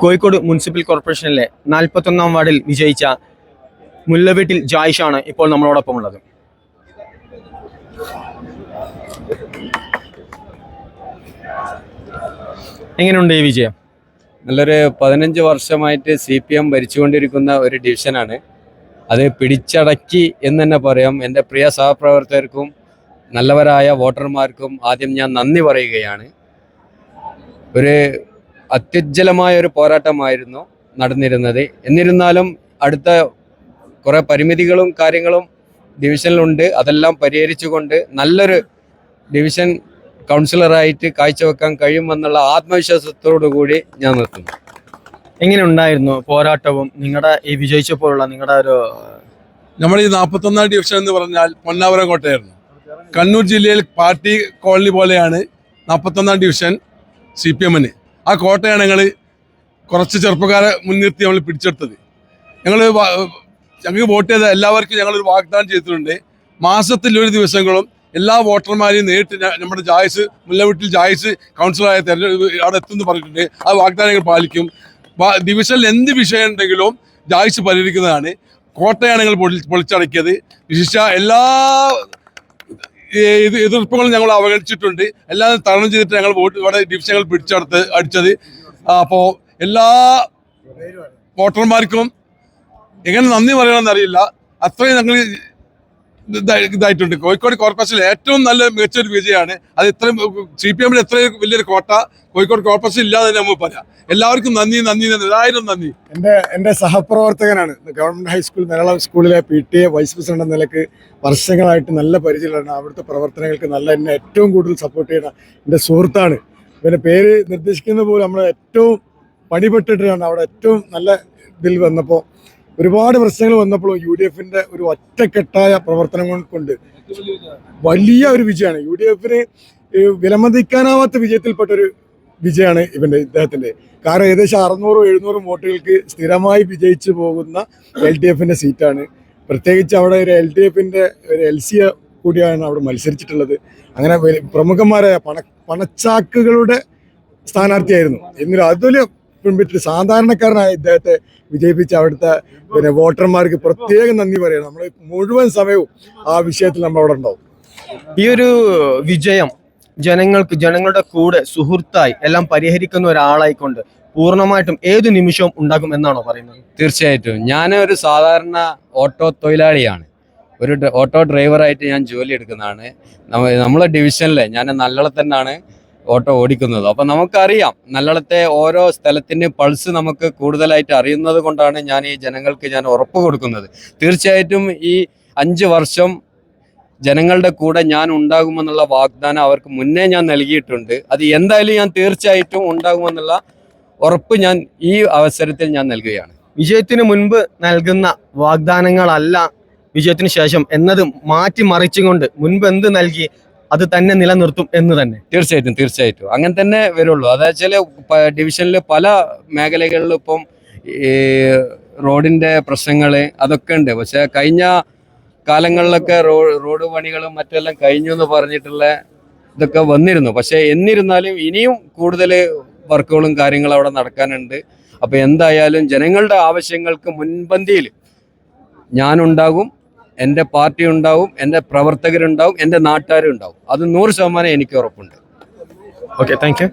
Kozhikode municipal കോർപ്പറേഷനിലെ നാൽപ്പത്തൊന്നാം വാർഡിൽ വിജയിച്ച മുല്ലവീട്ടിൽ ജായിഷാണ് ഇപ്പോൾ നമ്മളോടൊപ്പം ഉള്ളത്. എങ്ങനെയുണ്ട് ഈ വിജയം? നല്ലൊരു പതിനഞ്ച് വർഷമായിട്ട് സി പി എം ഭരിച്ചുകൊണ്ടിരിക്കുന്ന ഒരു ഡിവിഷനാണ്. അത് പിടിച്ചടക്കി എന്ന് തന്നെ പറയാം. എന്റെ പ്രിയ സഹപ്രവർത്തകർക്കും നല്ലവരായ വോട്ടർമാർക്കും ആദ്യം ഞാൻ നന്ദി പറയുകയാണ്. ഒരു അത്യുജ്വലമായ ഒരു പോരാട്ടമായിരുന്നു നടന്നിരുന്നത്. എന്നിരുന്നാലും അടുത്ത കുറേ പരിമിതികളും കാര്യങ്ങളും ഡിവിഷനിലുണ്ട്. അതെല്ലാം പരിഹരിച്ചുകൊണ്ട് നല്ലൊരു ഡിവിഷൻ കൗൺസിലറായിട്ട് കാഴ്ചവെക്കാൻ കഴിയുമെന്നുള്ള ആത്മവിശ്വാസത്തോടു കൂടി ഞാൻ നിർത്തുന്നു. എങ്ങനെ ഉണ്ടായിരുന്നു പോരാട്ടവും? നിങ്ങളുടെ ഈ വിജയിച്ചപ്പോഴുള്ള നിങ്ങളുടെ ഒരു നമ്മൾ ഈ നാൽപ്പത്തൊന്നാം ഡിവിഷൻ എന്ന് പറഞ്ഞാൽ പൊന്നാവരം കോട്ടയായിരുന്നു. കണ്ണൂർ ജില്ലയിൽ പാർട്ടി കോളനി പോലെയാണ് നാൽപ്പത്തൊന്നാം ഡിവിഷൻ സി പി എമ്മിന്. ആ കോട്ടയാണ് ഞങ്ങൾ കുറച്ച് ചെറുപ്പക്കാരെ മുൻനിർത്തി നമ്മൾ പിടിച്ചെടുത്തത്. ഞങ്ങൾ ഞങ്ങൾക്ക് വോട്ട് ചെയ്ത എല്ലാവർക്കും ഞങ്ങളൊരു വാഗ്ദാനം ചെയ്തിട്ടുണ്ട്. മാസത്തിൽ ഒരു ദിവസങ്ങളും എല്ലാ വോട്ടർമാരെയും നേരിട്ട് നമ്മുടെ ജായ്സ് മുല്ലവീട്ടിൽ ജായ്സ് കൗൺസിലറായ തെരഞ്ഞെടുപ്പ് അവിടെ എത്തുമെന്ന് പറഞ്ഞിട്ടുണ്ട്. ആ വാഗ്ദാനം ഞങ്ങൾ പാലിക്കും. ഡിവിഷനിൽ എന്ത് വിഷയം ഉണ്ടെങ്കിലും ജായ്സ് പരിഹരിക്കുന്നതാണ്. കോട്ടയാണ് ഞങ്ങൾ പൊളി പൊളിച്ചടക്കിയത്. വിശിഷ്ട എല്ലാ എതിർപ്പുകളും ഞങ്ങൾ അവഗണിച്ചിട്ടുണ്ട്. എല്ലാം തരണം ചെയ്തിട്ട് ഞങ്ങൾ വോട്ട് ഇവിടെ ഡിവിഷനുകൾ പിടിച്ചെടുത്ത് അടിച്ചത്. അപ്പോൾ എല്ലാ വോട്ടർമാർക്കും എങ്ങനെ നന്ദി പറയണമെന്നറിയില്ല അത്രയും ഞങ്ങൾ ഇതായിട്ടുണ്ട്. കോഴിക്കോട് കോർപ്പറേഷനിൽ ഏറ്റവും നല്ല മികച്ച ഒരു വിജയമാണ്. അത് ഇത്രയും സി പി എമ്മിൽ എത്രയും വലിയൊരു കോട്ട കോഴിക്കോട് കോർപ്പറേഷൻ ഇല്ലാതെ തന്നെ നമുക്ക് പറയാം. എല്ലാവർക്കും നന്ദി നന്ദി ആയിരം നന്ദി. എന്റെ എന്റെ സഹപ്രവർത്തകനാണ്. ഗവൺമെന്റ് ഹൈസ്കൂൾ മലയാളം സ്കൂളിലെ P T A vice president എന്ന നിലയ്ക്ക് വർഷങ്ങളായിട്ട് നല്ല പരിചയമാണ് അവിടുത്തെ പ്രവർത്തനങ്ങൾക്ക് നല്ല എന്നെ ഏറ്റവും കൂടുതൽ സപ്പോർട്ട് ചെയ്യുന്ന എന്റെ സുഹൃത്താണ്. പിന്നെ പേര് നിർദ്ദേശിക്കുന്ന പോലും നമ്മൾ ഏറ്റവും പണിപ്പെട്ടിട്ടാണ്. അവിടെ ഏറ്റവും നല്ല ഇതിൽ വന്നപ്പോൾ ഒരുപാട് പ്രശ്നങ്ങൾ വന്നപ്പോഴും യു ഡി എഫിന്റെ ഒരു ഒറ്റക്കെട്ടായ പ്രവർത്തനം കൊണ്ട് വലിയ ഒരു വിജയമാണ്. യു ഡി എഫിന് വിലമതിക്കാനാവാത്ത വിജയത്തിൽപ്പെട്ടൊരു വിജയമാണ് ഇവന്റെ ഇദ്ദേഹത്തിന്റെ. കാരണം ഏകദേശം അറുന്നൂറും എഴുന്നൂറും വോട്ടുകൾക്ക് സ്ഥിരമായി വിജയിച്ചു പോകുന്ന എൽ ഡി എഫിന്റെ സീറ്റാണ്. പ്രത്യേകിച്ച് അവിടെ ഒരു എൽ ഡി എഫിന്റെ ഒരു എൽ സി കൂടിയാണ് അവിടെ മത്സരിച്ചിട്ടുള്ളത്. അങ്ങനെ പ്രമുഖന്മാരായ പണ പണച്ചാക്കുകളുടെ സ്ഥാനാർത്ഥിയായിരുന്നു. എന്നിട്ട് അതിൽ പിൻപറ്റി സാധാരണക്കാരനായ ഇദ്ദേഹത്തെ വിജയിപ്പിച്ച അവിടുത്തെ പിന്നെ വോട്ടർമാർക്ക് പ്രത്യേകം നന്ദി പറയണം. നമ്മൾ മുഴുവൻ സമയവും ആ വിഷയത്തിൽ നമ്മൾ അവിടെ ഉണ്ടാവും. ഈ ഒരു വിജയം ജനങ്ങൾക്ക് ജനങ്ങളുടെ കൂടെ സുഹൃത്തായി എല്ലാം പരിഹരിക്കുന്ന ഒരാളായിക്കൊണ്ട് പൂർണമായിട്ടും ഏത് നിമിഷവും ഉണ്ടാകും എന്നാണോ പറയുന്നത്? തീർച്ചയായിട്ടും. ഞാൻ ഒരു സാധാരണ ഓട്ടോ തൊഴിലാളിയാണ്. ഒരു ഓട്ടോ ഡ്രൈവറായിട്ട് ഞാൻ ജോലി എടുക്കുന്നതാണ്. നമ്മ നമ്മളെ ഡിവിഷനിലെ ഞാൻ നല്ലള തന്നെയാണ് ഓട്ടോ ഓടിക്കുന്നത്. അപ്പം നമുക്കറിയാം നല്ലളത്തെ ഓരോ സ്ഥലത്തിന്റെ പൾസ് നമുക്ക് കൂടുതലായിട്ട് അറിയുന്നത് കൊണ്ടാണ് ഞാൻ ഈ ജനങ്ങൾക്ക് ഞാൻ ഉറപ്പ് കൊടുക്കുന്നത്. തീർച്ചയായിട്ടും ഈ അഞ്ച് വർഷം ജനങ്ങളുടെ കൂടെ ഞാൻ ഉണ്ടാകുമെന്നുള്ള വാഗ്ദാനം അവർക്ക് മുന്നേ ഞാൻ നൽകിയിട്ടുണ്ട്. അത് എന്തായാലും ഞാൻ തീർച്ചയായിട്ടും ഉണ്ടാകുമെന്നുള്ള ഉറപ്പ് ഞാൻ ഈ അവസരത്തിൽ ഞാൻ നൽകുകയാണ്. വിജയത്തിന് മുൻപ് നൽകുന്ന വാഗ്ദാനങ്ങളല്ല വിജയത്തിന് ശേഷം എന്നത് മാറ്റിമറിച്ചുകൊണ്ട് മുൻപ് എന്ത് നൽകി അത് തന്നെ നിലനിർത്തും എന്ന് തന്നെ. തീർച്ചയായിട്ടും തീർച്ചയായിട്ടും. അങ്ങനെ തന്നെ വരുള്ളൂ. അതായത് ഡിവിഷനിൽ പല മേഖലകളിലും ഇപ്പം ഈ റോഡിന്റെ പ്രശ്നങ്ങൾ അതൊക്കെ ഉണ്ട്. പക്ഷെ കഴിഞ്ഞ കാലങ്ങളിലൊക്കെ റോഡ് റോഡ് പണികളും മറ്റെല്ലാം കഴിഞ്ഞു എന്ന് പറഞ്ഞിട്ടുള്ള ഇതൊക്കെ വന്നിരുന്നു. പക്ഷെ എന്നിരുന്നാലും ഇനിയും കൂടുതൽ വർക്കുകളും കാര്യങ്ങളും അവിടെ നടക്കാനുണ്ട്. അപ്പൊ എന്തായാലും ജനങ്ങളുടെ ആവശ്യങ്ങൾക്ക് മുൻപന്തിയിൽ ഞാനുണ്ടാകും. എന്റെ പാർട്ടി ഉണ്ടാവും എന്റെ പ്രവർത്തകരുണ്ടാവും എന്റെ നാട്ടുകാരും ഉണ്ടാവും അത് നൂറ് ശതമാനം എനിക്ക് ഉറപ്പുണ്ട്. Okay thank you